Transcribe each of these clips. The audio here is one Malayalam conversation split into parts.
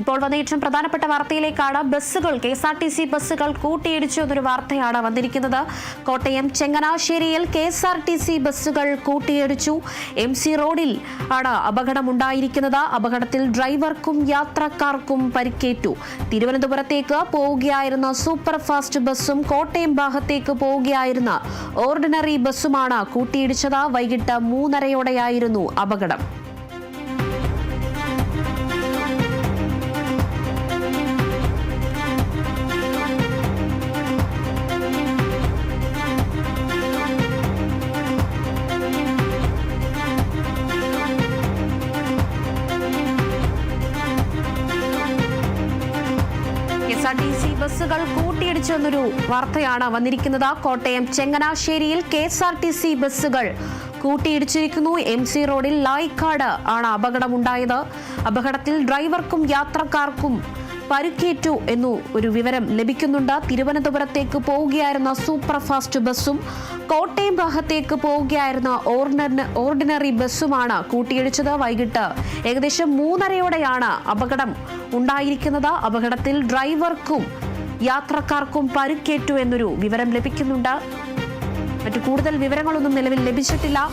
ഇപ്പോൾ വന്ന ഏറ്റവും പ്രധാനപ്പെട്ട വാർത്തയിലേക്കാണ് ബസ്സുകൾ K S R T C ബസ്സുകൾ കൂട്ടിയിടിച്ചു എന്നൊരു വാർത്തയാണ് വന്നിരിക്കുന്നത്. Kottayam ചെങ്ങനാശ്ശേരിയിൽ K S R T C ബസ്സുകൾ കൂട്ടിയിടിച്ചു. എം സി റോഡിൽ ആണ് അപകടമുണ്ടായിരിക്കുന്നത്. അപകടത്തിൽ ഡ്രൈവർക്കും യാത്രക്കാർക്കും പരിക്കേറ്റു. തിരുവനന്തപുരത്തേക്ക് പോവുകയായിരുന്ന സൂപ്പർ ഫാസ്റ്റ് ബസ്സും കോട്ടയം ഭാഗത്തേക്ക് പോവുകയായിരുന്ന ഓർഡിനറി ബസ്സുമാണ് കൂട്ടിയിടിച്ചത്. വൈകിട്ട് മൂന്നരയോടെയായിരുന്നു അപകടം. എസ് ആർ ടി സി ബസ്സുകൾ കൂട്ടിയിടിച്ചു എന്നൊരു വാർത്തയാണ് വന്നിരിക്കുന്നത്. Kottayam ചെങ്ങനാശ്ശേരിയിൽ K S R T C ബസ്സുകൾ കൂട്ടിയിടിച്ചിരിക്കുന്നു. എം സി റോഡിൽ ലായിക്കാട് ആണ് അപകടമുണ്ടായത്. അപകടത്തിൽ ഡ്രൈവർക്കും യാത്രക്കാർക്കും പരുക്കേറ്റു എന്നു ഒരു വിവരം ലഭിക്കുന്നുണ്ട്. തിരുവനന്തപുരത്തേക്ക് പോവുകയായിരുന്ന സൂപ്പർ ഫാസ്റ്റ് ബസ്സും കോട്ടയം ഭാഗത്തേക്ക് പോവുകയായിരുന്ന ഓർഡിന- ഓർഡിനറി ബസ്സുമാണ് കൂട്ടിയിടിച്ചത്. വൈകിട്ട് ഏകദേശം മൂന്നരയോടെയാണ് അപകടം ഉണ്ടായിരിക്കുന്നത്. അപകടത്തിൽ ഡ്രൈവർക്കും യാത്രക്കാർക്കും പരുക്കേറ്റു എന്നൊരു വിവരം ലഭിക്കുന്നുണ്ട്. മറ്റു കൂടുതൽ വിവരങ്ങളൊന്നും നിലവിൽ ലഭിച്ചിട്ടില്ല.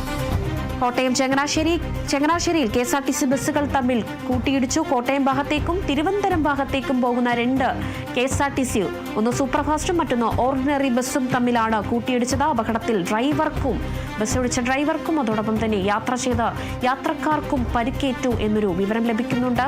കോട്ടയം ചങ്ങനാശ്ശേരി ചങ്ങനാശ്ശേരിയിൽ K S R T C ബസ്സുകൾ തമ്മിൽ കൂട്ടിയിടിച്ചു. കോട്ടയം ഭാഗത്തേക്കും തിരുവനന്തപുരം ഭാഗത്തേക്കും പോകുന്ന രണ്ട് K S R T C ഒന്ന് സൂപ്പർഫാസ്റ്റും മറ്റൊന്ന് ഓർഡിനറി ബസ്സും തമ്മിലാണ് കൂട്ടിയിടിച്ചത്. അപകടത്തിൽ ഡ്രൈവർക്കും ബസ് ഓടിച്ച ഡ്രൈവർക്കും അതോടൊപ്പം തന്നെ യാത്ര ചെയ്ത യാത്രക്കാർക്കും പരിക്കേറ്റു എന്നൊരു വിവരം ലഭിക്കുന്നുണ്ട്.